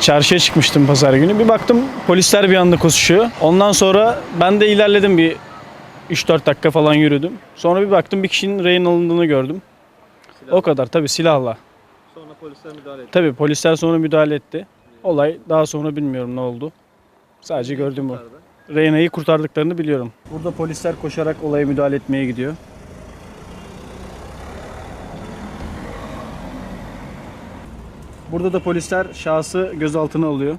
Çarşıya çıkmıştım pazar günü. Bir baktım polisler bir anda koşuyor. Ondan sonra ben de ilerledim bir 3-4 dakika falan yürüdüm. Sonra bir baktım bir kişinin rehin alındığını gördüm. O kadar tabii silahla. Sonra polisler müdahale etti. Tabii polisler sonra müdahale etti. Olay daha sonra bilmiyorum ne oldu. Sadece gördüm bu. Reyna'yı kurtardıklarını biliyorum. Burada polisler koşarak olaya müdahale etmeye gidiyor. Burada da polisler şahsı gözaltına alıyor.